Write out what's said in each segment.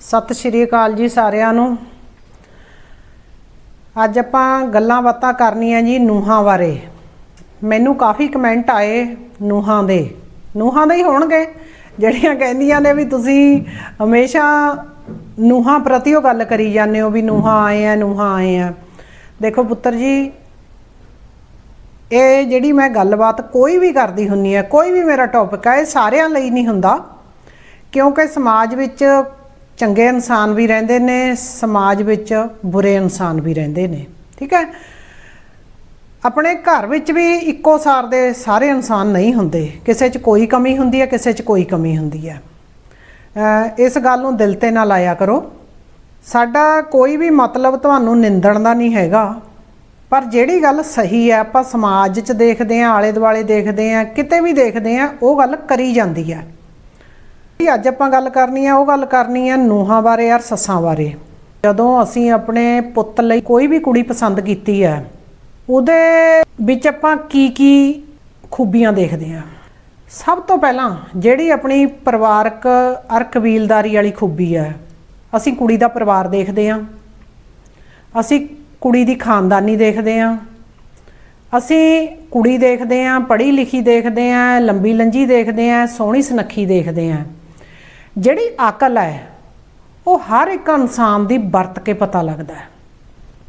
ਸਤਿ ਸ਼੍ਰੀ ਅਕਾਲ ਜੀ ਸਾਰਿਆਂ ਨੂੰ। ਅੱਜ ਆਪਾਂ ਗੱਲਾਂ ਬਾਤਾਂ ਕਰਨੀਆਂ ਜੀ ਨੂਹਾਂ ਬਾਰੇ। ਮੈਨੂੰ ਕਾਫੀ ਕਮੈਂਟ ਆਏ ਨੂਹਾਂ ਦੇ। ਨੂਹਾਂ ਦੇ ਹੀ ਹੋਣਗੇ, ਜਿਹੜੀਆਂ ਕਹਿੰਦੀਆਂ ਨੇ ਵੀ ਤੁਸੀਂ ਹਮੇਸ਼ਾ ਨੂਹਾਂ ਪ੍ਰਤੀ ਉਹ ਗੱਲ ਕਰੀ ਜਾਂਦੇ ਹੋ ਵੀ ਨੂਹਾਂ ਆਏ ਆ, ਨੂਹਾਂ ਆਏ ਆ। ਦੇਖੋ ਪੁੱਤਰ ਜੀ, ਇਹ ਜਿਹੜੀ ਮੈਂ ਗੱਲਬਾਤ ਕੋਈ ਵੀ ਕਰਦੀ ਹੁੰਨੀ ਹੈ ਕੋਈ ਵੀ ਮੇਰਾ ਟੌਪਿਕ ਹੈ ਇਹ ਸਾਰਿਆਂ ਲਈ ਨਹੀਂ ਹੁੰਦਾ। ਕਿਉਂਕਿ ਸਮਾਜ ਵਿੱਚ ਚੰਗੇ ਇਨਸਾਨ ਵੀ ਰਹਿੰਦੇ ਨੇ, ਸਮਾਜ ਵਿੱਚ ਬੁਰੇ ਇਨਸਾਨ ਵੀ ਰਹਿੰਦੇ ਨੇ, ਠੀਕ ਹੈ? ਆਪਣੇ ਘਰ ਵਿੱਚ ਵੀ ਇੱਕੋ ਸਾਰ ਦੇ ਸਾਰੇ ਇਨਸਾਨ ਨਹੀਂ ਹੁੰਦੇ। ਕਿਸੇ 'ਚ ਕੋਈ ਕਮੀ ਹੁੰਦੀ ਹੈ, ਕਿਸੇ 'ਚ ਕੋਈ ਕਮੀ ਹੁੰਦੀ ਹੈ। ਇਸ ਗੱਲ ਨੂੰ ਦਿਲ ਤੇ ਨਾ ਲਾਇਆ ਕਰੋ। ਸਾਡਾ ਕੋਈ ਵੀ ਮਤਲਬ ਤੁਹਾਨੂੰ ਨਿੰਦਣ ਦਾ ਨਹੀਂ ਹੈਗਾ। ਪਰ ਜਿਹੜੀ ਗੱਲ ਸਹੀ ਹੈ, ਆਪਾਂ ਸਮਾਜ 'ਚ ਦੇਖਦੇ ਆਂ ਆਲੇ ਦੁਆਲੇ ਦੇਖਦੇ ਆਂ ਕਿਤੇ ਵੀ ਦੇਖਦੇ ਆਂ ਉਹ ਗੱਲ ਕਰੀ ਜਾਂਦੀ ਹੈ। ਅੱਜ ਆਪਾਂ ਗੱਲ ਕਰਨੀ ਆ, ਉਹ ਗੱਲ ਕਰਨੀ ਆ ਨੂਹਾਂ ਬਾਰੇ ਯਾਰ ਸੱਸਾਂ ਬਾਰੇ। ਜਦੋਂ ਅਸੀਂ ਆਪਣੇ ਪੁੱਤ ਲਈ ਕੋਈ ਵੀ ਕੁੜੀ ਪਸੰਦ ਕੀਤੀ ਹੈ ਉਹਦੇ ਵਿੱਚ ਆਪਾਂ ਕੀ ਕੀ ਖੂਬੀਆਂ ਦੇਖਦੇ ਆ। ਸਭ ਤੋਂ ਪਹਿਲਾਂ ਜਿਹੜੀ ਆਪਣੀ ਪਰਿਵਾਰਕ ਅਰ ਕਬੀਲਦਾਰੀ ਵਾਲੀ ਖੂਬੀ ਹੈ ਅਸੀਂ ਕੁੜੀ ਦਾ ਪਰਿਵਾਰ ਦੇਖਦੇ ਆ। ਅਸੀਂ ਕੁੜੀ ਦੀ ਖਾਨਦਾਨੀ ਦੇਖਦੇ ਆ। ਅਸੀਂ ਕੁੜੀ ਦੇਖਦੇ ਆ, ਪੜ੍ਹੀ ਲਿਖੀ ਦੇਖਦੇ ਆ, ਲੰਬੀ ਲੰਜੀ ਦੇਖਦੇ ਆ, ਸੋਹਣੀ ਸੁਨੱਖੀ ਦੇਖਦੇ ਆ। ਜਿਹੜੀ ਅਕਲ ਹੈ, ਉਹ ਹਰ ਇੱਕ ਇਨਸਾਨ ਦੀ ਵਰਤ ਕੇ ਪਤਾ ਲੱਗਦਾ ਹੈ।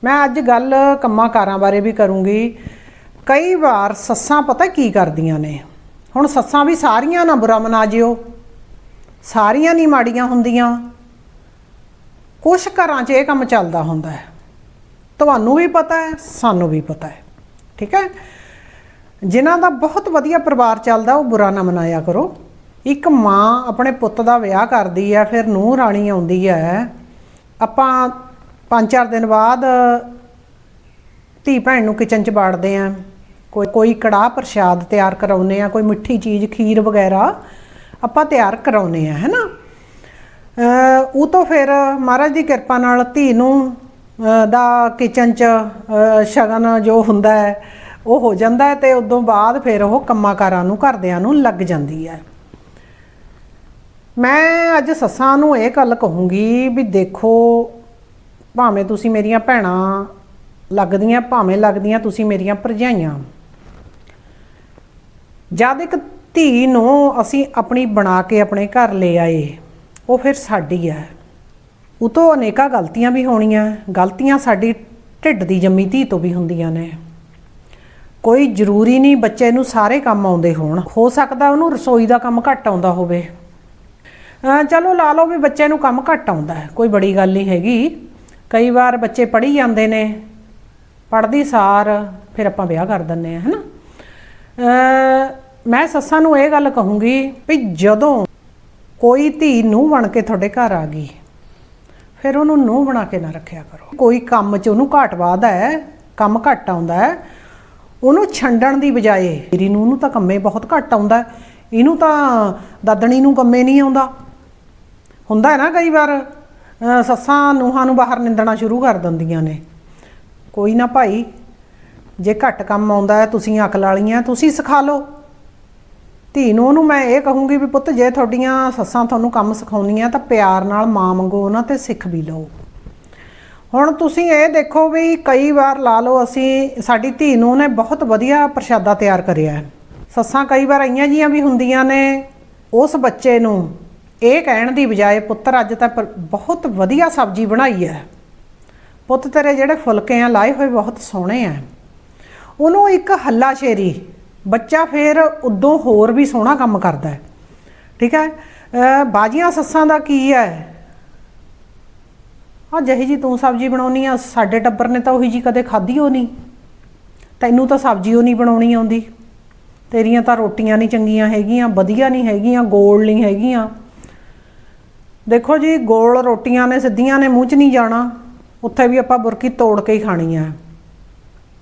ਮੈਂ ਅੱਜ ਗੱਲ ਕੰਮਾਂ ਕਾਰਾਂ ਬਾਰੇ ਵੀ ਕਰੂੰਗੀ। ਕਈ ਵਾਰ ਸੱਸਾਂ ਪਤਾ ਕੀ ਕਰਦੀਆਂ ਨੇ? ਹੁਣ ਸੱਸਾਂ ਵੀ ਸਾਰੀਆਂ ਨਾ ਬੁਰਾ ਮਨਾ ਜਿਓ। ਸਾਰੀਆਂ ਨਹੀਂ ਮਾੜੀਆਂ ਹੁੰਦੀਆਂ। ਕੁਝ ਘਰਾਂ 'ਚ ਇਹ ਕੰਮ ਚੱਲਦਾ ਹੁੰਦਾ ਹੈ। ਤੁਹਾਨੂੰ ਵੀ ਪਤਾ ਹੈ, ਸਾਨੂੰ ਵੀ ਪਤਾ ਹੈ। ਠੀਕ ਹੈ? ਜਿਨ੍ਹਾਂ ਦਾ ਬਹੁਤ ਵਧੀਆ ਪਰਿਵਾਰ ਚੱਲਦਾ, ਉਹ ਬੁਰਾ ਨਾ ਮਨਾਇਆ ਕਰੋ। ਇੱਕ ਮਾਂ ਆਪਣੇ ਪੁੱਤ ਦਾ ਵਿਆਹ ਕਰਦੀ ਹੈ ਫਿਰ ਨੂੰਹ ਰਾਣੀ ਆਉਂਦੀ ਹੈ ਆਪਾਂ ਪੰਜ ਚਾਰ ਦਿਨ ਬਾਅਦ ਧੀ ਭੈਣ ਨੂੰ ਕਿਚਨ 'ਚ ਬਾੜਦੇ ਆ। ਕੋਈ ਕੋਈ ਕੜਾਹ ਪ੍ਰਸ਼ਾਦ ਤਿਆਰ ਕਰਾਉਨੇ ਆ, ਕੋਈ ਮਿੱਠੀ ਚੀਜ਼, ਖੀਰ ਵਗੈਰਾ ਆਪਾਂ ਤਿਆਰ ਕਰਾਉਨੇ ਆ, ਹੈਨਾ? ਅ ਉਹ ਤੋਂ ਫਿਰ ਮਹਾਰਾਜ ਦੀ ਕਿਰਪਾ ਨਾਲ ਧੀ ਨੂੰ ਦਾ ਕਿਚਨ 'ਚ ਸ਼ਗਨ ਜੋ ਹੁੰਦਾ ਹੈ, ਉਹ ਹੋ ਜਾਂਦਾ ਹੈ ਤੇ ਉਦੋਂ ਬਾਅਦ ਫਿਰ ਉਹ ਕੰਮਾਂ-ਕਾਰਾਂ ਨੂੰ, ਘਰਦਿਆਂ ਨੂੰ ਲੱਗ ਜਾਂਦੀ ਹੈ। ਮੈਂ ਅੱਜ ਸੱਸਾਂ ਨੂੰ ਇਹ ਗੱਲ ਕਹੂੰਗੀ ਵੀ ਦੇਖੋ, ਭਾਵੇਂ ਤੁਸੀਂ ਮੇਰੀਆਂ ਭੈਣਾਂ ਲੱਗਦੀਆਂ, ਭਾਵੇਂ ਲੱਗਦੀਆਂ ਤੁਸੀਂ ਮੇਰੀਆਂ ਭਰਜਾਈਆਂ। ਜਦ ਇੱਕ ਧੀ ਨੂੰ ਅਸੀਂ ਆਪਣੀ ਬਣਾ ਕੇ ਆਪਣੇ ਘਰ ਲੈ ਆਏ, ਉਹ ਫਿਰ ਸਾਡੀ ਹੈ। ਉਹ ਤੋਂ ਅਨੇਕਾਂ ਗਲਤੀਆਂ ਵੀ ਹੋਣੀਆਂ, ਗਲਤੀਆਂ ਸਾਡੀ ਢਿੱਡ ਦੀ ਜੰਮੀ ਧੀ ਤੋਂ ਵੀ ਹੁੰਦੀਆਂ ਨੇ। ਕੋਈ ਜ਼ਰੂਰੀ ਨਹੀਂ ਬੱਚੇ ਨੂੰ ਸਾਰੇ ਕੰਮ ਆਉਂਦੇ ਹੋਣ। ਹੋ ਸਕਦਾ ਉਹਨੂੰ ਰਸੋਈ ਦਾ ਕੰਮ ਘੱਟ ਆਉਂਦਾ ਹੋਵੇ। ਚਲੋ ਲਾ ਲਓ ਵੀ ਬੱਚੇ ਨੂੰ ਕੰਮ ਘੱਟ ਆਉਂਦਾ ਹੈ, ਕੋਈ ਬੜੀ ਗੱਲ ਨਹੀਂ ਹੈਗੀ। ਕਈ ਵਾਰ ਬੱਚੇ ਪੜ੍ਹੀ ਜਾਂਦੇ ਨੇ, ਪੜ੍ਹਦੀ ਸਾਰ, ਫਿਰ ਆਪਾਂ ਵਿਆਹ ਕਰ ਦਿੰਨੇ ਆ ਹੈਨਾ? ਅਹ ਮੈਂ ਸੱਸਾਂ ਨੂੰ ਇਹ ਗੱਲ ਕਹੂੰਗੀ ਵੀ ਜਦੋਂ ਕੋਈ ਧੀ ਨੂੰ ਬਣ ਕੇ ਤੁਹਾਡੇ ਘਰ ਆ ਗਈ, ਫਿਰ ਉਹਨੂੰ ਨੂੰ ਬਣਾ ਕੇ ਨਾ ਰੱਖਿਆ ਕਰੋ। ਕੋਈ ਕੰਮ 'ਚ ਉਹਨੂੰ ਘਾਟ ਵਾਦਾ ਹੈ, ਕੰਮ ਘੱਟ ਆਉਂਦਾ ਹੈ, ਉਹਨੂੰ ਛੰਡਣ ਦੀ ਬਜਾਏ, ਮੇਰੀ ਨੂੰ ਨੂੰ ਤਾਂ ਕੰਮੇ ਬਹੁਤ ਘੱਟ ਆਉਂਦਾ ਇਹਨੂੰ ਤਾਂ ਦਾਦਣੀ ਨੂੰ ਕੰਮੇ ਨਹੀਂ ਆਉਂਦਾ। ਹੁੰਦਾ ਹੈ ਨਾ ਕਈ ਵਾਰ ਸੱਸਾਂ ਨੂੰਹਾਂ ਨੂੰ ਬਾਹਰ ਨਿੰਦਣਾ ਸ਼ੁਰੂ ਕਰ ਦਿੰਦੀਆਂ ਨੇ। ਕੋਈ ਨਾ ਭਾਈ, ਜੇ ਘੱਟ ਕੰਮ ਆਉਂਦਾ ਹੈ, ਤੁਸੀਂ ਅਕਲ ਵਾਲੀਆਂ ਤੁਸੀਂ ਸਿਖਾ ਲਓ। ਧੀ ਨੂੰ ਉਹਨੂੰ ਮੈਂ ਇਹ ਕਹੂੰਗੀ ਵੀ ਪੁੱਤ, ਜੇ ਤੁਹਾਡੀਆਂ ਸੱਸਾਂ ਤੁਹਾਨੂੰ ਕੰਮ ਸਿਖਾਉਂਦੀਆਂ ਤਾਂ ਪਿਆਰ ਨਾਲ ਮਾਂ ਵਾਂਗੂ ਉਹਨਾਂ ਤੇ ਸਿੱਖ ਵੀ ਲਓ। ਹੁਣ ਤੁਸੀਂ ਇਹ ਦੇਖੋ ਵੀ ਕਈ ਵਾਰ ਲਾ ਲਓ, ਅਸੀਂ, ਸਾਡੀ ਧੀ ਨੂੰ ਨੇ ਬਹੁਤ ਵਧੀਆ ਪ੍ਰਸ਼ਾਦਾ ਤਿਆਰ ਕਰਿਆ ਹੈ। ਸੱਸਾਂ ਕਈ ਵਾਰ ਆਈਆਂ ਜੀਆਂ ਵੀ ਹੁੰਦੀਆਂ ਨੇ, ਉਸ ਬੱਚੇ ਨੂੰ ਇਹ ਕਹਿਣ ਦੀ ਬਜਾਏ ਪੁੱਤਰ ਅੱਜ ਤਾਂ ਪਰ- ਬਹੁਤ ਵਧੀਆ ਸਬਜ਼ੀ ਬਣਾਈ ਹੈ। ਪੁੱਤ ਤੇਰੇ ਜਿਹੜੇ ਫੁਲਕੇ ਆ, ਲਾਏ ਹੋਏ ਬਹੁਤ ਸੋਹਣੇ ਆ। ਉਹਨੂੰ ਇੱਕ ਹੱਲਾ ਸ਼ੇਰੀ, ਬੱਚਾ ਫਿਰ ਉਦੋਂ ਹੋਰ ਵੀ ਸੋਹਣਾ ਕੰਮ ਕਰਦਾ ਹੈ। ਠੀਕ ਹੈ? ਬਾਜੀਆਂ ਸੱਸਾਂ ਦਾ ਕੀ ਹੈ? ਆ ਜਿਹੀ ਜੀ ਤੂੰ ਸਬਜ਼ੀ ਬਣਾਉਣੀ ਆ, ਸਾਡੇ ਟੱਬਰ ਨੇ ਤਾਂ ਉਹੀ ਜੀ ਕਦੇ ਖਾਧੀ ਹੋ ਨਹੀਂ। ਤੈਨੂੰ ਤਾਂ ਸਬਜ਼ੀ ਉਹ ਨਹੀਂ ਬਣਾਉਣੀ ਆਉਂਦੀ। ਤੇਰੀਆਂ ਤਾਂ ਰੋਟੀਆਂ ਨਹੀਂ ਚੰਗੀਆਂ ਹੈਗੀਆਂ, ਵਧੀਆ ਨਹੀਂ ਹੈਗੀਆਂ, ਗੋਲ ਨਹੀਂ ਹੈਗੀਆਂ। ਦੇਖੋ ਜੀ, ਗੋਲ ਰੋਟੀਆਂ ਨੇ, ਸਿੱਧੀਆਂ ਨੇ, ਮੂੰਹ 'ਚ ਨਹੀਂ ਜਾਣਾ। ਉੱਥੇ ਵੀ ਆਪਾਂ ਬੁਰਕੀ ਤੋੜ ਕੇ ਹੀ ਖਾਣੀ ਹੈ।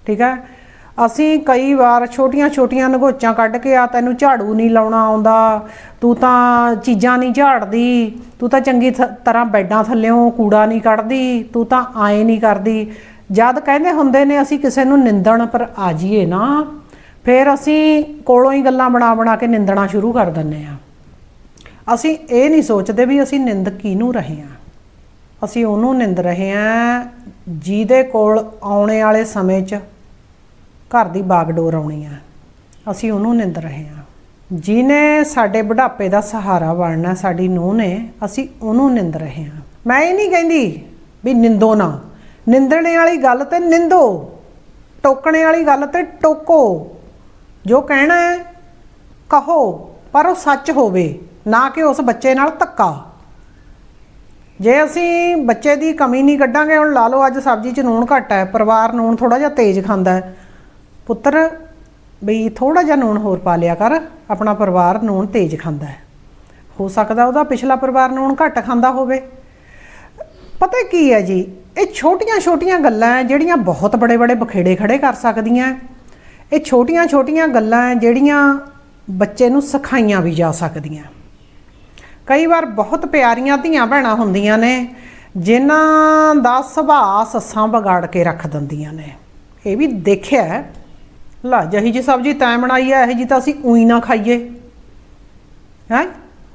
ਠੀਕ ਹੈ? ਅਸੀਂ ਕਈ ਵਾਰ ਛੋਟੀਆਂ-ਛੋਟੀਆਂ ਨਗੋਚਾਂ ਕੱਢ ਕੇ ਆ, ਤੈਨੂੰ ਝਾੜੂ ਨਹੀਂ ਲਾਉਣਾ ਆਉਂਦਾ, ਤੂੰ ਤਾਂ ਚੀਜ਼ਾਂ ਨਹੀਂ ਝਾੜਦੀ, ਤੂੰ ਤਾਂ ਚੰਗੀ ਥ- ਤਰ੍ਹਾਂ ਬੈੱਡਾਂ ਥੱਲਿਓਂ ਕੂੜਾ ਨਹੀਂ ਕੱਢਦੀ, ਤੂੰ ਤਾਂ ਆਏ ਨਹੀਂ ਕਰਦੀ। ਜਦ ਕਹਿੰਦੇ ਹੁੰਦੇ ਨੇ, ਅਸੀਂ ਕਿਸੇ ਨੂੰ ਨਿੰਦਣ ਪਰ ਆ ਜਾਈਏ ਨਾ। ਫਿਰ ਅਸੀਂ ਕੋਲੋਂ ਹੀ ਗੱਲਾਂ ਬਣਾ ਬਣਾ ਕੇ ਨਿੰਦਣਾ ਸ਼ੁਰੂ ਕਰ ਦਿੰਨੇ ਆ ਅਸੀਂ ਇਹ ਨਹੀਂ ਸੋਚਦੇ ਵੀ ਅਸੀਂ ਨਿੰਦ ਕਿਹਨੂੰ ਰਹੇ ਹਾਂ। ਅਸੀਂ ਉਹਨੂੰ ਨਿੰਦ ਰਹੇ ਹਾਂ ਜਿਹਦੇ ਕੋਲ ਆਉਣੇ ਵਾਲੇ ਸਮੇਂ 'ਚ ਘਰ ਦੀ ਬਾਗਡੋਰ ਆਉਣੀ ਆ। ਅਸੀਂ ਉਹਨੂੰ ਨਿੰਦ ਰਹੇ ਹਾਂ। ਜਿਹਨੇ ਸਾਡੇ ਬੁਢਾਪੇ ਦਾ ਸਹਾਰਾ ਬਣਨਾ ਸਾਡੀ ਨੂੰਹ ਨੇ, ਅਸੀਂ ਉਹਨੂੰ ਨਿੰਦ ਰਹੇ ਹਾਂ। ਮੈਂ ਇਹ ਨਹੀਂ ਕਹਿੰਦੀ ਵੀ ਨਿੰਦੋ ਨਾ। ਨਿੰਦਣੇ ਵਾਲੀ ਗੱਲ ਤੇ ਨਿੰਦੋ। ਟੋਕਣੇ ਵਾਲੀ ਗੱਲ ਤੇ ਟੋਕੋ। ਜੋ ਕਹਿਣਾ ਹੈ, ਕਹੋ, ਪਰ ਉਹ ਸੱਚ ਹੋਵੇ। ਨਾ ਕਿ ਉਸ ਬੱਚੇ ਨਾਲ ਧੱਕਾ। ਜੇ ਅਸੀਂ ਬੱਚੇ ਦੀ ਕਮੀ ਨਹੀਂ ਕੱਢਾਂਗੇ, ਹੁਣ ਲਾ ਲਓ ਅੱਜ ਸਬਜ਼ੀ 'ਚ ਨੂਣ ਘੱਟ ਹੈ, ਪਰਿਵਾਰ ਨੂਣ ਥੋੜਾ ਜਿਹਾ ਤੇਜ਼ ਖਾਂਦਾ ਹੈ। ਪੁੱਤਰ, ਬਈ ਥੋੜਾ ਜਿਹਾ ਨੂਣ ਹੋਰ ਪਾ ਲਿਆ ਕਰ, ਆਪਣਾ ਪਰਿਵਾਰ ਨੂਣ ਤੇਜ਼ ਖਾਂਦਾ ਹੈ। ਹੋ ਸਕਦਾ ਉਹਦਾ ਪਿਛਲਾ ਪਰਿਵਾਰ ਨੂਣ ਘੱਟ ਖਾਂਦਾ ਹੋਵੇ। ਪਤਾ ਕੀ ਹੈ ਜੀ, ਇਹ ਛੋਟੀਆਂ-ਛੋਟੀਆਂ ਗੱਲਾਂ ਹੈ, ਜਿਹੜੀਆਂ ਬਹੁਤ ਬੜੇ-ਬੜੇ ਬਖੇੜੇ ਖੜੇ ਕਰ ਸਕਦੀਆਂ ਇਹ ਛੋਟੀਆਂ-ਛੋਟੀਆਂ ਗੱਲਾਂ ਹੈ, ਜਿਹੜੀਆਂ ਬੱਚੇ ਨੂੰ ਸਿਖਾਈਆਂ ਵੀ ਜਾ ਸਕਦੀਆਂ ਕਈ ਵਾਰ ਬਹੁਤ ਪਿਆਰੀਆਂ ਧੀਆਂ ਭੈਣਾਂ ਹੁੰਦੀਆਂ ਨੇ, ਜਿਨ੍ਹਾਂ ਦਾ ਸੁਭਾਅ ਸੱਸਾਂ ਵਿਗਾੜ ਕੇ ਰੱਖ ਦਿੰਦੀਆਂ ਨੇ। ਇਹ ਵੀ ਦੇਖਿਆ ਹੈ। ਲਾ, ਜਹੀ ਜੀ ਸਬਜ਼ੀ ਤੈਂ ਬਣਾਈ ਹੈ ਇਹ ਜੀ ਤਾਂ ਅਸੀਂ ਉਹੀ ਨਾ ਖਾਈਏ। ਹੈ?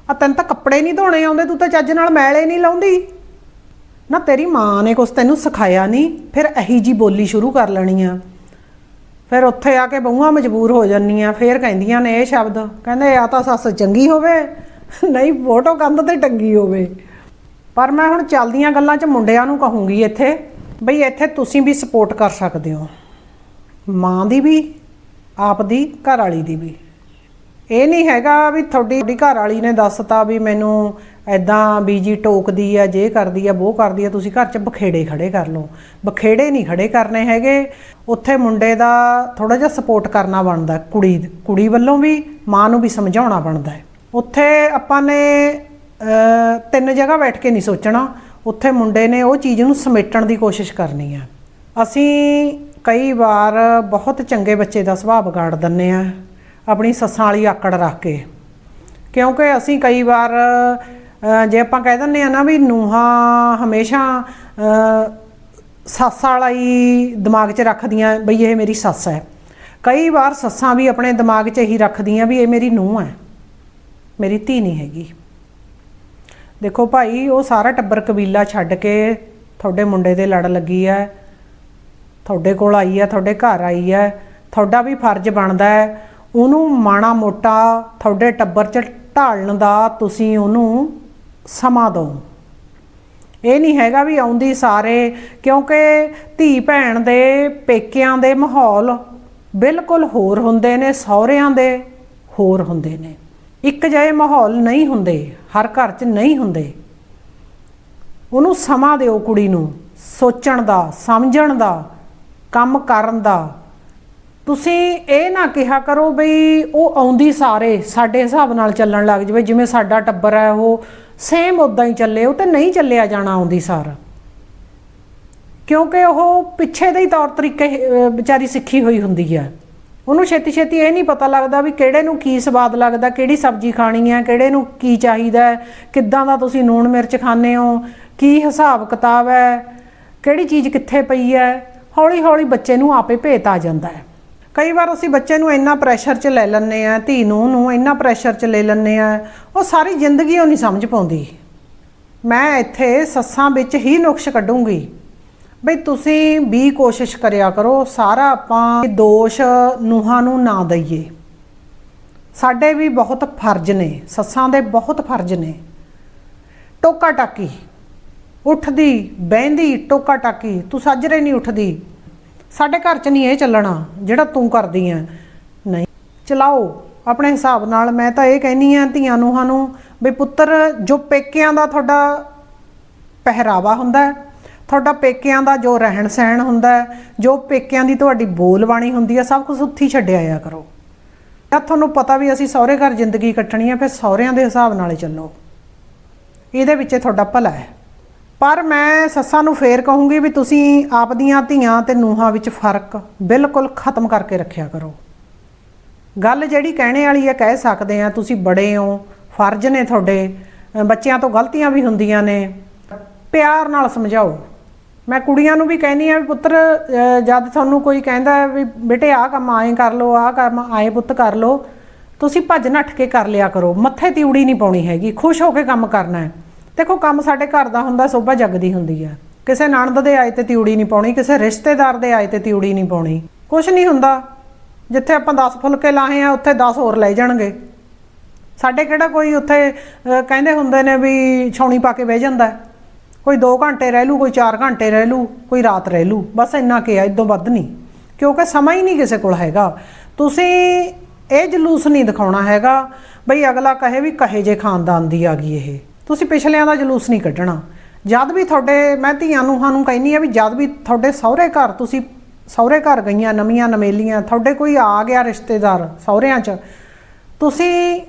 ਆ ਤੈਨੂੰ ਤਾਂ ਕੱਪੜੇ ਨਹੀਂ ਧੋਣੇ ਆਉਂਦੇ, ਤੂੰ ਤਾਂ ਚੱਜ ਨਾਲ ਮੈਲੇ ਨਹੀਂ ਲਾਉਂਦੀ। ਨਾ ਤੇਰੀ ਮਾਂ ਨੇ ਕੁਛ ਤੈਨੂੰ ਸਿਖਾਇਆ ਨਹੀਂ, ਫਿਰ ਅਹੀ ਜੀ ਬੋਲੀ ਸ਼ੁਰੂ ਕਰ ਲੈਣੀ ਆ। ਫਿਰ ਉੱਥੇ ਆ ਕੇ ਬਹੂਆਂ ਮਜਬੂਰ ਹੋ ਜਾਂਦੀਆਂ, ਫਿਰ ਕਹਿੰਦੀਆਂ ਨੇ ਇਹ ਸ਼ਬਦ, ਕਹਿੰਦੇ ਆ ਤਾਂ ਸੱਸ ਚੰਗੀ ਹੋਵੇ ਨਹੀਂ ਫੋਟੋ ਕੰਧ ਤੇ ਟੰਗੀ ਹੋਵੇ। ਪਰ ਮੈਂ ਹੁਣ ਚੱਲਦੀਆਂ ਗੱਲਾਂ 'ਚ ਮੁੰਡਿਆਂ ਨੂੰ ਕਹੂੰਗੀ ਇੱਥੇ, ਬਈ ਇੱਥੇ ਤੁਸੀਂ ਵੀ ਸਪੋਰਟ ਕਰ ਸਕਦੇ ਹੋ। ਮਾਂ ਦੀ ਵੀ, ਆਪ ਦੀ, ਘਰ ਵਾਲੀ ਦੀ ਵੀ। ਇਹ ਨਹੀਂ ਹੈਗਾ ਵੀ ਤੁਹਾਡੀ ਘਰ ਵਾਲੀ ਨੇ ਦੱਸਤਾ ਵੀ ਮੈਨੂੰ ਐਦਾਂ ਬੀਜੀ ਟੋਕਦੀ ਆ, ਜੇ ਕਰਦੀ ਆ ਉਹ ਕਰਦੀ ਆ, ਤੁਸੀਂ ਘਰ 'ਚ ਬਖੇੜੇ ਖੜੇ ਕਰ ਲਓ। ਬਖੇੜੇ ਨਹੀਂ ਖੜੇ ਕਰਨੇ ਹੈਗੇ। ਉੱਥੇ ਮੁੰਡੇ ਦਾ ਥੋੜਾ ਜਿਹਾ ਸਪੋਰਟ ਕਰਨਾ ਬਣਦਾ, ਕੁੜੀ ਕੁੜੀ ਵੱਲੋਂ ਵੀ, ਮਾਂ ਨੂੰ ਵੀ ਸਮਝਾਉਣਾ ਬਣਦਾ ਹੈ। ਉੱਥੇ ਆਪਾਂ ਨੇ ਤਿੰਨ ਜਗ੍ਹਾ ਬੈਠ ਕੇ ਨਹੀਂ ਸੋਚਣਾ। ਉੱਥੇ ਮੁੰਡੇ ਨੇ ਉਹ ਚੀਜ਼ ਨੂੰ ਸਮੇਟਣ ਦੀ ਕੋਸ਼ਿਸ਼ ਕਰਨੀ ਹੈ ਅਸੀਂ ਕਈ ਵਾਰ ਬਹੁਤ ਚੰਗੇ ਬੱਚੇ ਦਾ ਸੁਭਾਅ ਵਿਗਾੜ ਦਿੰਨੇ ਆ, ਆਪਣੀ ਸੱਸਾਂ ਵਾਲੀ ਆਕੜ ਰੱਖ ਕੇ। ਕਿਉਂਕਿ ਅਸੀਂ ਕਈ ਵਾਰ ਜੇ ਆਪਾਂ ਕਹਿ ਦਿੰਨੇ ਆ ਨਾ ਵੀ ਨੂਹਾਂ ਹਮੇਸ਼ਾ ਸੱਸ ਵਾਲਾ ਹੀ ਦਿਮਾਗ 'ਚ ਰੱਖਦੀਆਂ ਬਈ ਇਹ ਮੇਰੀ ਸੱਸ ਹੈ। ਕਈ ਵਾਰ ਸੱਸਾਂ ਵੀ ਆਪਣੇ ਦਿਮਾਗ 'ਚ ਹੀ ਰੱਖਦੀਆਂ ਵੀ ਇਹ ਮੇਰੀ ਨੂੰਹ ਹੈ। ਮੇਰੀ ਧੀ ਨਹੀਂ ਹੈਗੀ। ਦੇਖੋ ਭਾਈ, ਉਹ ਸਾਰਾ ਟੱਬਰ ਕਬੀਲਾ ਛੱਡ ਕੇ ਤੁਹਾਡੇ ਮੁੰਡੇ ਦੇ ਲੜ ਲੱਗੀ ਹੈ ਤੁਹਾਡੇ ਕੋਲ ਆਈ ਹੈ ਤੁਹਾਡੇ ਘਰ ਆਈ ਹੈ ਤੁਹਾਡਾ ਵੀ ਫਰਜ਼ ਬਣਦਾ ਹੈ ਉਹਨੂੰ ਮਾਣਾ ਮੋਟਾ ਤੁਹਾਡੇ ਟੱਬਰ 'ਚ ਢਾਲਣ ਦਾ ਤੁਸੀਂ ਉਹਨੂੰ ਸਮਾਂ ਦਿਓ। ਇਹ ਨਹੀਂ ਹੈਗਾ ਵੀ ਆਉਂਦੀ ਸਾਰੇ, ਕਿਉਂਕਿ ਧੀ ਭੈਣ ਦੇ ਪੇਕਿਆਂ ਦੇ ਮਾਹੌਲ ਬਿਲਕੁਲ ਹੋਰ ਹੁੰਦੇ ਨੇ, ਸਹੁਰਿਆਂ ਦੇ ਹੋਰ ਹੁੰਦੇ ਨੇ। ਇੱਕ ਜਿਹੇ ਮਾਹੌਲ ਨਹੀਂ ਹੁੰਦੇ, ਹਰ ਘਰ 'ਚ ਨਹੀਂ ਹੁੰਦੇ। ਉਹਨੂੰ ਸਮਾਂ ਦਿਓ ਕੁੜੀ ਨੂੰ, ਸੋਚਣ ਦਾ, ਸਮਝਣ ਦਾ, ਕੰਮ ਕਰਨ ਦਾ। ਤੁਸੀਂ ਇਹ ਨਾ ਕਿਹਾ ਕਰੋ ਬਈ ਉਹ ਆਉਂਦੀ ਸਾਰੇ, ਸਾਡੇ ਹਿਸਾਬ ਨਾਲ ਚੱਲਣ ਲੱਗ ਜਵੇ, ਜਿਵੇਂ ਸਾਡਾ ਟੱਬਰ ਹੈ ਉਹ ਸੇਮ ਉਦਾਂ ਹੀ ਚੱਲੇ, ਉਹ ਤੇ ਨਹੀਂ ਚੱਲਿਆ ਜਾਣਾ ਆਉਂਦੀ ਸਾਰ। ਕਿਉਂਕਿ ਉਹ ਪਿੱਛੇ ਦੇ ਹੀ ਤੌਰ ਤਰੀਕੇ ਵਿਚਾਰੀ ਸਿੱਖੀ ਹੋਈ ਹੁੰਦੀ ਹੈ। ਉਹਨੂੰ ਛੇਤੀ ਛੇਤੀ ਇਹ ਨਹੀਂ ਪਤਾ ਲੱਗਦਾ ਵੀ ਕਿਹੜੇ ਨੂੰ ਕੀ ਸਵਾਦ ਲੱਗਦਾ, ਕਿਹੜੀ ਸਬਜ਼ੀ ਖਾਣੀ ਹੈ, ਕਿਹੜੇ ਨੂੰ ਕੀ ਚਾਹੀਦਾ ਕਿੱਦਾਂ ਦਾ ਤੁਸੀਂ ਨੂਣ ਮਿਰਚ ਖਾਂਦੇ ਹੋ, ਕੀ ਹਿਸਾਬ ਕਿਤਾਬ ਹੈ, ਕਿਹੜੀ ਚੀਜ਼ ਕਿੱਥੇ ਪਈ ਹੈ ਹੌਲੀ ਹੌਲੀ ਬੱਚੇ ਨੂੰ ਆਪੇ ਭੇਤ ਆ ਜਾਂਦਾ ਹੈ। ਕਈ ਵਾਰ ਅਸੀਂ ਬੱਚੇ ਨੂੰ ਇੰਨਾ ਪ੍ਰੈਸ਼ਰ 'ਚ ਲੈ ਲੈਂਦੇ ਆ ਧੀ ਨੂੰ ਨੂੰ ਇੰਨਾ ਪ੍ਰੈਸ਼ਰ 'ਚ ਲੈ ਲੈਂਦੇ ਆ ਉਹ ਸਾਰੀ ਜ਼ਿੰਦਗੀ ਉਹ ਨਹੀਂ ਸਮਝ ਪਾਉਂਦੀ। ਮੈਂ ਇੱਥੇ ਸੱਸਾਂ ਵਿੱਚ ਹੀ ਨੁਕਸ਼ ਕੱਢੂੰਗੀ। ਬਈ ਤੁਸੀਂ ਵੀ ਕੋਸ਼ਿਸ਼ ਕਰਿਆ ਕਰੋ, ਸਾਰਾ ਆਪਾਂ ਦੋਸ਼ ਨੂਹਾਂ ਨੂੰ ਨਾ ਦਈਏ। ਸਾਡੇ ਵੀ ਬਹੁਤ ਫਰਜ਼ ਨੇ, ਸੱਸਾਂ ਦੇ ਬਹੁਤ ਫਰਜ਼ ਨੇ। ਟੋਕਾ ਟਾਕੀ ਉੱਠਦੀ, ਬਹਿੰਦੀ ਟੋਕਾ ਟਾਕੀ ਤੂੰ ਸਾਜਰੇ ਨਹੀਂ ਉੱਠਦੀ। ਸਾਡੇ ਘਰ 'ਚ ਨਹੀਂ ਇਹ ਚੱਲਣਾ, ਜਿਹੜਾ ਤੂੰ ਕਰਦੀ ਐ। ਨਹੀਂ, ਚਲਾਓ। ਆਪਣੇ ਹਿਸਾਬ ਨਾਲ ਮੈਂ ਤਾਂ ਇਹ ਕਹਿਨੀ ਆ ਧੀਆਂ ਨੂੰਹਾਂ ਨੂੰ ਵੀ ਪੁੱਤਰ ਜੋ ਪੇਕਿਆਂ ਦਾ ਤੁਹਾਡਾ ਪਹਿਰਾਵਾ ਹੁੰਦਾ ਤੁਹਾਡਾ ਪੇਕਿਆਂ ਦਾ ਜੋ ਰਹਿਣ ਸਹਿਣ ਹੁੰਦਾ ਜੋ ਪੇਕਿਆਂ ਦੀ ਤੁਹਾਡੀ ਬੋਲ ਬਾਣੀ ਹੁੰਦੀ ਹੈ, ਸਭ ਕੁਝ ਉੱਥੀ ਛੱਡਿਆ ਆਇਆ ਕਰੋ। ਜਦ ਤੁਹਾਨੂੰ ਪਤਾ ਵੀ ਅਸੀਂ ਸਹੁਰੇ ਘਰ ਜ਼ਿੰਦਗੀ ਕੱਟਣੀ ਹੈ, ਫਿਰ ਸਹੁਰਿਆਂ ਦੇ ਹਿਸਾਬ ਨਾਲ ਚੱਲੋ। ਇਹਦੇ ਵਿੱਚ ਤੁਹਾਡਾ ਭਲਾ ਹੈ। ਪਰ ਮੈਂ ਸੱਸਾਂ ਨੂੰ ਫੇਰ ਕਹੂੰਗੀ ਵੀ ਤੁਸੀਂ ਆਪਦੀਆਂ ਧੀਆਂ ਤੇ ਨੂੰਹਾਂ ਵਿੱਚ ਫ਼ਰਕ ਬਿਲਕੁਲ ਖਤਮ ਕਰਕੇ ਰੱਖਿਆ ਕਰੋ। ਗੱਲ ਜਿਹੜੀ ਕਹਿਣੇ ਵਾਲੀ ਹੈ, ਕਹਿ ਸਕਦੇ ਆ ਤੁਸੀਂ ਬੜੇ ਹੋ, ਫਰਜ਼ ਨੇ ਤੁਹਾਡੇ ਬੱਚਿਆਂ ਤੋਂ ਗਲਤੀਆਂ ਵੀ ਹੁੰਦੀਆਂ ਨੇ, ਪਿਆਰ ਨਾਲ ਸਮਝਾਓ। ਮੈਂ ਕੁੜੀਆਂ ਨੂੰ ਵੀ ਕਹਿੰਦੀ ਆ ਵੀ ਪੁੱਤਰ ਜਦ ਤੁਹਾਨੂੰ ਕੋਈ ਕਹਿੰਦਾ ਵੀ ਬੇਟੇ ਆਹ ਕੰਮ ਆਏ ਕਰ ਲੋ ਆਹ ਕੰਮ ਆਏ ਪੁੱਤ ਕਰ ਲੋ ਤੁਸੀਂ ਭੱਜ ਨੱਠ ਕੇ ਕਰ ਲਿਆ ਕਰੋ, ਮੱਥੇ ਤੇ ਉੜੀ ਨਹੀਂ ਪਾਉਣੀ ਹੈਗੀ, ਖੁਸ਼ ਹੋ ਕੇ ਕੰਮ ਕਰਨਾ ਹੈ। ਦੇਖੋ, ਕੰਮ ਸਾਡੇ ਘਰ ਦਾ ਹੁੰਦਾ, ਸੋਭਾ ਜਗਦੀ ਹੁੰਦੀ ਹੈ ਕਿਸੇ ਨਣਦ ਦੇ ਆਏ ਤੇ ਤਿਉੜੀ ਨਹੀਂ ਪਾਉਣੀ, ਕਿਸੇ ਰਿਸ਼ਤੇਦਾਰ ਦੇ ਆਏ ਤੇ ਤਿਉੜੀ ਨਹੀਂ ਪਾਉਣੀ। ਕੁਝ ਨਹੀਂ ਹੁੰਦਾ। ਜਿੱਥੇ ਆਪਾਂ 10 ਫੁਲਕੇ ਲਾਹੇ ਆ, ਉੱਥੇ 10 ਹੋਰ ਲੈ ਜਾਣਗੇ। ਸਾਡੇ ਕਿਹੜਾ ਕੋਈ ਉੱਥੇ ਕਹਿੰਦੇ ਹੁੰਦੇ ਨੇ ਵੀ ਛਾਉਣੀ ਪਾ ਕੇ ਬਹਿ ਜਾਂਦਾ ਕੋਈ 2 ਘੰਟੇ ਰਹਿ ਲੂ ਕੋਈ 4 ਘੰਟੇ ਰਹਿ ਲੂ ਕੋਈ ਰਾਤ ਰਹਿ ਲੂ ਬਸ ਇੰਨਾ ਕੀ ਆ ਇਦੋਂ ਵੱਧ ਨਹੀਂ। ਕਿਉਂਕਿ ਸਮਾਂ ਹੀ ਨਹੀਂ ਕਿਸੇ ਕੋਲ ਹੈਗਾ। ਤੁਸੀਂ ਇਹ ਜਲੂਸ ਨਹੀਂ ਦਿਖਾਉਣਾ ਹੈਗਾ ਬਈ ਅਗਲਾ ਕਹੇ ਵੀ ਕਹੇ ਜੇ ਖਾਨਦਾਨ ਦੀ ਆ ਗਈ ਇਹ। ਤੁਸੀਂ ਪਿਛਲਿਆਂ ਦਾ ਜਲੂਸ ਨਹੀਂ ਕੱਢਣਾ। ਜਦ ਵੀ ਤੁਹਾਡੇ, ਮੈਂ ਧੀਆਂ ਨੂੰਹਾਂ ਨੂੰ ਕਹਿੰਨੀ ਆ ਵੀ ਜਦ ਵੀ ਤੁਹਾਡੇ ਸਹੁਰੇ ਘਰ ਤੁਸੀਂ ਸਹੁਰੇ ਘਰ ਗਈਆਂ, ਨਵੀਆਂ ਨਵੇਲੀਆਂ, ਤੁਹਾਡੇ ਕੋਈ ਆ ਗਿਆ ਰਿਸ਼ਤੇਦਾਰ ਸਹੁਰਿਆਂ 'ਚ, ਤੁਸੀਂ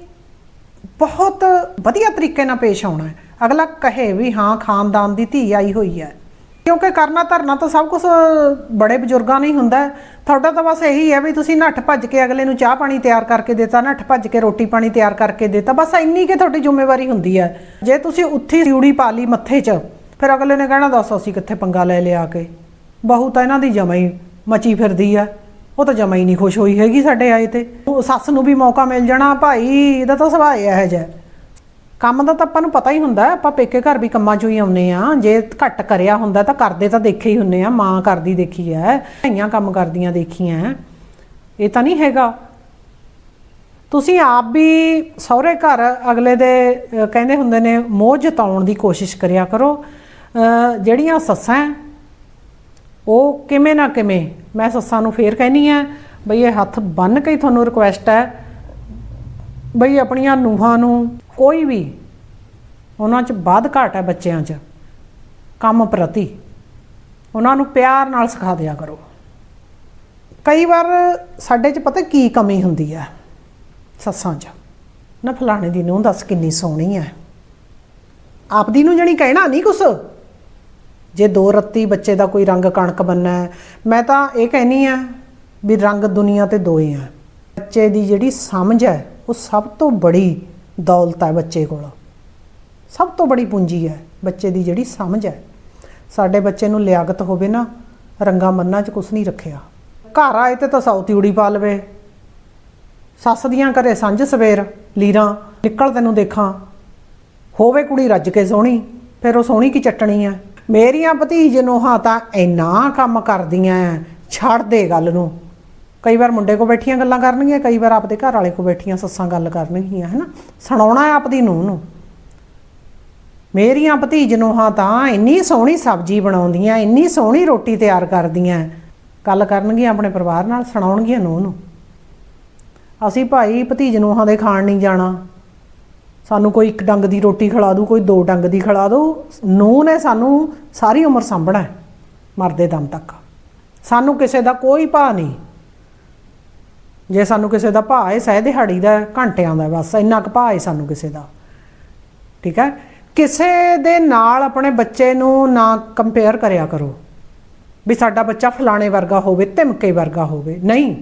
ਬਹੁਤ ਵਧੀਆ ਤਰੀਕੇ ਨਾਲ ਪੇਸ਼ ਆਉਣਾ ਹੈ। ਅਗਲਾ ਕਹੇ ਵੀ ਹਾਂ, ਖਾਨਦਾਨ ਦੀ ਧੀ ਆਈ ਹੋਈ ਹੈ। ਕਿਉਂਕਿ ਕਰਨਾ ਧਰਨਾ ਤਾਂ ਸਭ ਕੁਝ ਬੜੇ ਬਜ਼ੁਰਗਾਂ ਨਹੀਂ ਹੁੰਦਾ ਤੁਹਾਡਾ ਤਾਂ ਬਸ ਇਹੀ ਹੈ ਵੀ ਤੁਸੀਂ ਨੱਠ ਭੱਜ ਕੇ ਅਗਲੇ ਨੂੰ ਚਾਹ ਪਾਣੀ ਤਿਆਰ ਕਰਕੇ ਦਿੱਤਾ, ਨੱਠ ਭੱਜ ਕੇ ਰੋਟੀ ਪਾਣੀ ਤਿਆਰ ਕਰਕੇ ਦਿੱਤਾ। ਬਸ ਇੰਨੀ ਕਿ ਤੁਹਾਡੀ ਜ਼ਿੰਮੇਵਾਰੀ ਹੁੰਦੀ ਹੈ। ਜੇ ਤੁਸੀਂ ਉੱਥੇ ਸਿਉੜੀ ਪਾ ਲਈ ਮੱਥੇ 'ਚ, ਫਿਰ ਅਗਲੇ ਨੇ ਕਹਿਣਾ, ਦੱਸ ਅਸੀਂ ਕਿੱਥੇ ਪੰਗਾ ਲੈ ਲਿਆ ਕੇ? ਬਹੂ ਤਾਂ ਇਹਨਾਂ ਦੀ ਜਮਾ ਹੀ ਮਚੀ ਫਿਰਦੀ ਆ। ਉਹ ਤਾਂ ਜਮਾ ਹੀ ਨਹੀਂ ਖੁਸ਼ ਹੋਈ ਹੈਗੀ ਸਾਡੇ ਆਏ ਤੇ। ਸੱਸ ਨੂੰ ਵੀ ਮੌਕਾ ਮਿਲ ਜਾਣਾ, ਭਾਈ, ਇਹਦਾ ਤਾਂ ਸੁਭਾਅ ਇਹੋ ਜਿਹਾ ਕੰਮ ਦਾ ਤਾਂ ਆਪਾਂ ਨੂੰ ਪਤਾ ਹੀ ਹੁੰਦਾ ਆਪਾਂ ਪੇਕੇ ਘਰ ਵੀ ਕੰਮਾਂ 'ਚੋਂ ਹੀ ਆਉਨੇ ਆ ਜੇ ਘੱਟ ਕਰਿਆ ਹੁੰਦਾ ਤਾਂ ਕਰਦੇ ਤਾਂ ਦੇਖੇ ਹੀ ਹੁੰਨੇ ਆ, ਮਾਂ ਕਰਦੀ ਦੇਖੀ ਐ ਧੀਆਂ ਕੰਮ ਕਰਦੀਆਂ ਦੇਖੀਆਂ ਇਹ ਤਾਂ ਨਹੀਂ ਹੈਗਾ। ਤੁਸੀਂ ਆਪ ਵੀ ਸਹੁਰੇ ਘਰ ਅਗਲੇ ਦੇ ਕਹਿੰਦੇ ਹੁੰਦੇ ਨੇ, ਮੋਹ ਜਤਾਉਣ ਦੀ ਕੋਸ਼ਿਸ਼ ਕਰਿਆ ਕਰੋ। ਜਿਹੜੀਆਂ ਸੱਸਾਂ ਉਹ ਕਿਵੇਂ ਨਾ ਕਿਵੇਂ, ਮੈਂ ਸੱਸਾਂ ਨੂੰ ਫੇਰ ਕਹਿਨੀ ਆ, ਬਈ ਇਹ ਹੱਥ ਬੰਨ ਕੇ ਹੀ ਤੁਹਾਨੂੰ ਰਿਕੁਐਸਟ ਹੈ ਬਈ ਆਪਣੀਆਂ ਨੂੰਹਾਂ ਨੂੰ ਕੋਈ ਵੀ ਉਹਨਾਂ 'ਚ ਬਾਦ ਘਾਟ ਹੈ ਬੱਚਿਆਂ 'ਚ, ਕੰਮ ਪ੍ਰਤੀ, ਉਹਨਾਂ ਨੂੰ ਪਿਆਰ ਨਾਲ ਸਿਖਾ ਦਿਆ ਕਰੋ। ਕਈ ਵਾਰ ਸਾਡੇ 'ਚ ਪਤਾ ਕੀ ਕਮੀ ਹੁੰਦੀ ਹੈ? ਸੱਸਾਂ 'ਚ। ਨਾ ਫਲਾਣੇ ਦੀ ਨੂੰਹ ਦੱਸ ਕਿੰਨੀ ਸੋਹਣੀ ਹੈ। ਆਪਦੀ ਨੂੰ ਜਣੀ ਕਹਿਣਾ ਨਹੀਂ ਕੁਛ? ਜੇ ਦੋ ਰੱਤੀ ਬੱਚੇ ਦਾ ਕੋਈ ਰੰਗ ਕਣਕ ਬੰਨਾ ਮੈਂ ਤਾਂ ਇਹ ਕਹਿਨੀ ਆ ਵੀ ਰੰਗ ਦੁਨੀਆ ਤੇ ਦੋ ਹੀ ਆ। ਬੱਚੇ ਦੀ ਜਿਹੜੀ ਸਮਝ ਹੈ, ਉਹ ਸਭ ਤੋਂ ਬੜੀ ਦੌਲਤ ਹੈ ਬੱਚੇ ਕੋਲ। ਸਭ ਤੋਂ ਬੜੀ ਪੂੰਜੀ ਹੈ ਬੱਚੇ ਦੀ ਜਿਹੜੀ ਸਮਝ ਹੈ। ਸਾਡੇ ਬੱਚੇ ਨੂੰ ਲਿਆਕਤ ਹੋਵੇ ਨਾ, ਰੰਗਾ ਮੰਨਾਂ 'ਚ ਕੁਛ ਨਹੀਂ ਰੱਖਿਆ। ਘਰ ਆਏ ਤੇ ਤਾਂ ਸੌ ਤਿਉੜੀ ਪਾ ਲਵੇ। ਸੱਸ ਦੀਆਂ ਘਰੇ ਸਾਂਝ ਸਵੇਰ, ਲੀਰਾਂ, ਨਿਕਲ ਤੈਨੂੰ ਦੇਖਾਂ। ਹੋਵੇ ਕੁੜੀ ਰੱਜ ਕੇ ਸੋਹਣੀ, ਫਿਰ ਉਹ ਸੋਹਣੀ ਕੀ ਚੱਟਣੀ ਆ ਮੇਰੀਆਂ ਭਤੀਜ ਨੂੰਹਾਂ ਤਾਂ ਇੰਨਾ ਕੰਮ ਕਰਦੀਆਂ ਛੱਡ ਦੇ ਗੱਲ ਨੂੰ। ਕਈ ਵਾਰ ਮੁੰਡੇ ਕੋ ਬੈਠੀਆਂ ਗੱਲਾਂ ਕਰਨਗੀਆਂ, ਕਈ ਵਾਰ ਆਪਦੇ ਘਰ ਵਾਲੇ ਕੋ ਬੈਠੀਆਂ ਸੱਸਾਂ ਗੱਲ ਕਰਨਗੀਆਂ, ਹੈਨਾ? ਸੁਣਾਉਣਾ ਆਪਦੀ ਨੂੰਹ ਨੂੰ। ਮੇਰੀਆਂ ਭਤੀਜ ਨੂੰਹਾਂ ਤਾਂ ਇੰਨੀ ਸੋਹਣੀ ਸਬਜ਼ੀ ਬਣਾਉਂਦੀਆਂ, ਇੰਨੀ ਸੋਹਣੀ ਰੋਟੀ ਤਿਆਰ ਕਰਦੀਆਂ। ਗੱਲ ਕਰਨਗੀਆਂ ਆਪਣੇ ਪਰਿਵਾਰ ਨਾਲ, ਸੁਣਾਉਣਗੀਆਂ ਨੂੰਹ ਨੂੰ। ਅਸੀਂ ਭਾਈ ਭਤੀਜ ਨੂੰਹਾਂ ਦੇ ਖਾਣ ਨਹੀਂ ਜਾਣਾ। ਸਾਨੂੰ ਕੋਈ ਇੱਕ ਡੰਗ ਦੀ ਰੋਟੀ ਖਿਲਾ ਦੂ ਕੋਈ ਦੋ ਡੰਗ ਦੀ ਖਿਲਾ ਦੂ ਨੂੰਹ ਨੇ ਸਾਨੂੰ ਸਾਰੀ ਉਮਰ ਸੰਭਣਾ ਮਰਦੇ ਦਮ ਤੱਕ। ਸਾਨੂੰ ਕਿਸੇ ਦਾ ਕੋਈ ਭਾਅ ਨਹੀਂ। ਜੇ ਸਾਨੂੰ ਕਿਸੇ ਦਾ ਭਾਅ ਹੈ, ਸਹਿ ਦਿਹਾੜੀ ਦਾ ਘੰਟਿਆਂ ਦਾ ਬਸ, ਇੰਨਾ ਕੁ ਭਾਅ ਹੈ ਸਾਨੂੰ ਕਿਸੇ ਦਾ। ਠੀਕ ਹੈ? ਕਿਸੇ ਦੇ ਨਾਲ ਆਪਣੇ ਬੱਚੇ ਨੂੰ ਨਾ ਕੰਪੇਅਰ ਕਰਿਆ ਕਰੋ। ਵੀ ਸਾਡਾ ਬੱਚਾ ਫਲਾਣੇ ਵਰਗਾ ਹੋਵੇ, ਧਮਕੇ ਵਰਗਾ ਹੋਵੇ। ਨਹੀਂ,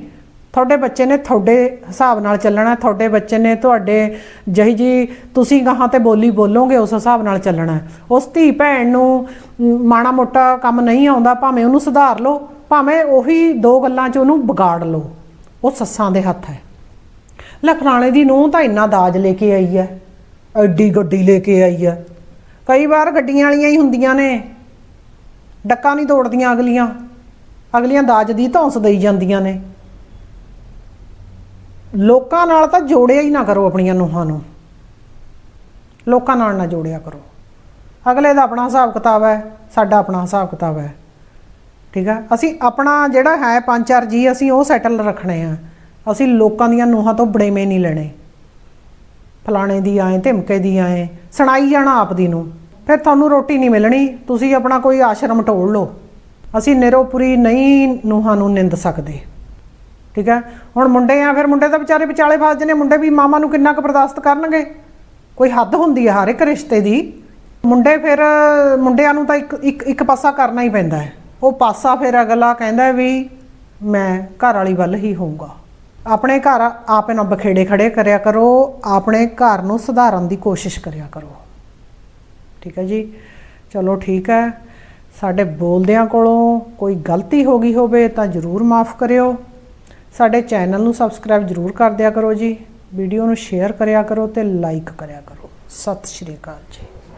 ਤੁਹਾਡੇ ਬੱਚੇ ਨੇ ਤੁਹਾਡੇ ਹਿਸਾਬ ਨਾਲ ਚੱਲਣਾ, ਤੁਹਾਡੇ ਬੱਚੇ ਨੇ ਤੁਹਾਡੇ ਜਿਹੀ ਜੀ ਤੁਸੀਂ ਗਾਹਾਂ ਤੇ ਬੋਲੀ ਬੋਲੋਗੇ, ਉਸ ਹਿਸਾਬ ਨਾਲ ਚੱਲਣਾ। ਉਸ ਧੀ ਭੈਣ ਨੂੰ ਮਾੜਾ ਮੋਟਾ ਕੰਮ ਨਹੀਂ ਆਉਂਦਾ, ਭਾਵੇਂ ਉਹਨੂੰ ਸੁਧਾਰ ਲਓ, ਭਾਵੇਂ ਉਹੀ ਦੋ ਗੱਲਾਂ 'ਚ ਉਹਨੂੰ ਵਿਗਾੜ ਲਓ। ਉਹ ਸੱਸਾਂ ਦੇ ਹੱਥ ਹੈ। ਲੈ ਫਲਾਣੇ ਦੀ ਨੂੰਹ ਤਾਂ ਇੰਨਾ ਦਾਜ ਲੈ ਕੇ ਆਈ ਹੈ, ਐਡੀ ਗੱਡੀ ਲੈ ਕੇ ਆਈ ਹੈ। ਕਈ ਵਾਰ ਗੱਡੀਆਂ ਵਾਲੀਆਂ ਹੀ ਹੁੰਦੀਆਂ ਨੇ। ਡੱਕਾ ਨਹੀਂ ਤੋੜਦੀਆਂ ਅਗਲੀਆਂ। ਅਗਲੀਆਂ ਦਾਜ ਦੀ ਧੌਂਸ ਦੇਈ ਜਾਂਦੀਆਂ ਨੇ। ਲੋਕਾਂ ਨਾਲ ਤਾਂ ਜੋੜਿਆ ਹੀ ਨਾ ਕਰੋ ਆਪਣੀਆਂ ਨੂੰਹਾਂ ਨੂੰ। ਲੋਕਾਂ ਨਾਲ ਨਾ ਜੋੜਿਆ ਕਰੋ। ਅਗਲੇ ਦਾ ਆਪਣਾ ਹਿਸਾਬ ਕਿਤਾਬ ਹੈ, ਸਾਡਾ ਆਪਣਾ ਹਿਸਾਬ ਕਿਤਾਬ ਹੈ। ਠੀਕ ਹੈ ਅਸੀਂ ਆਪਣਾ ਜਿਹੜਾ ਹੈ ਪੰਜ ਚਾਰ ਜੀ, ਅਸੀਂ ਉਹ ਸੈਟਲ ਰੱਖਣੇ ਆ। ਅਸੀਂ ਲੋਕਾਂ ਦੀਆਂ ਨੂੰਹਾਂ ਤੋਂ ਬੜੇਵੇਂ ਨਹੀਂ ਲੈਣੇ। ਫਲਾਣੇ ਦੀ ਆਏ, ਧਮਕੇ ਦੀ ਆਏ, ਸੁਣਾਈ ਜਾਣਾ ਆਪ ਦੀ ਨੂੰ। ਫਿਰ ਤੁਹਾਨੂੰ ਰੋਟੀ ਨਹੀਂ ਮਿਲਣੀ, ਤੁਸੀਂ ਆਪਣਾ ਕੋਈ ਆਸ਼ਰਮ ਟੋੜ ਲਓ। ਅਸੀਂ ਨਿਰੋਪੁਰੀ ਨਹੀਂ ਨੂੰਹਾਂ ਨੂੰ ਨਿੰਦ ਸਕਦੇ। ਠੀਕ ਹੈ ਹੁਣ ਮੁੰਡੇ ਆ, ਫਿਰ ਮੁੰਡੇ ਤਾਂ ਵਿਚਾਰੇ ਵਿਚਾਲੇ ਫਸ ਜਨੇ ਮੁੰਡੇ ਵੀ ਮਾਮਾ ਨੂੰ ਕਿੰਨਾ ਕੁ ਬਰਦਾਸ਼ਤ ਕਰਨਗੇ? ਕੋਈ ਹੱਦ ਹੁੰਦੀ ਹੈ ਹਰ ਇੱਕ ਰਿਸ਼ਤੇ ਦੀ। ਮੁੰਡੇ ਫਿਰ, ਮੁੰਡਿਆਂ ਨੂੰ ਤਾਂ ਇੱਕ ਇੱਕ ਪਾਸਾ ਕਰਨਾ ਹੀ ਪੈਂਦਾ ਹੈ। ਉਹ ਪਾਸਾ ਫਿਰ ਅਗਲਾ ਕਹਿੰਦਾ ਵੀ ਮੈਂ ਘਰ ਵਾਲੀ ਵੱਲ ਹੀ ਹੋਊਗਾ। ਆਪਣੇ ਘਰ ਆਪੇ ਨਾ ਬਖੇੜੇ ਖੜੇ ਕਰਿਆ ਕਰੋ, ਆਪਣੇ ਘਰ ਨੂੰ ਸੁਧਾਰਨ ਦੀ ਕੋਸ਼ਿਸ਼ ਕਰਿਆ ਕਰੋ। ਠੀਕ ਹੈ ਜੀ? ਚਲੋ ਠੀਕ ਹੈ। ਸਾਡੇ ਬੋਲਦਿਆਂ ਕੋਲੋਂ ਕੋਈ ਗਲਤੀ ਹੋ ਗਈ ਹੋਵੇ ਤਾਂ ਜਰੂਰ ਮਾਫ ਕਰਿਓ। ਸਾਡੇ ਚੈਨਲ ਨੂੰ ਸਬਸਕ੍ਰਾਈਬ ਜਰੂਰ ਕਰ ਦਿਆ ਕਰੋ ਜੀ। ਵੀਡੀਓ ਨੂੰ ਸ਼ੇਅਰ ਕਰਿਆ ਕਰੋ ਤੇ ਲਾਈਕ ਕਰਿਆ ਕਰੋ। ਸਤਿ ਸ਼੍ਰੀ ਅਕਾਲ ਜੀ।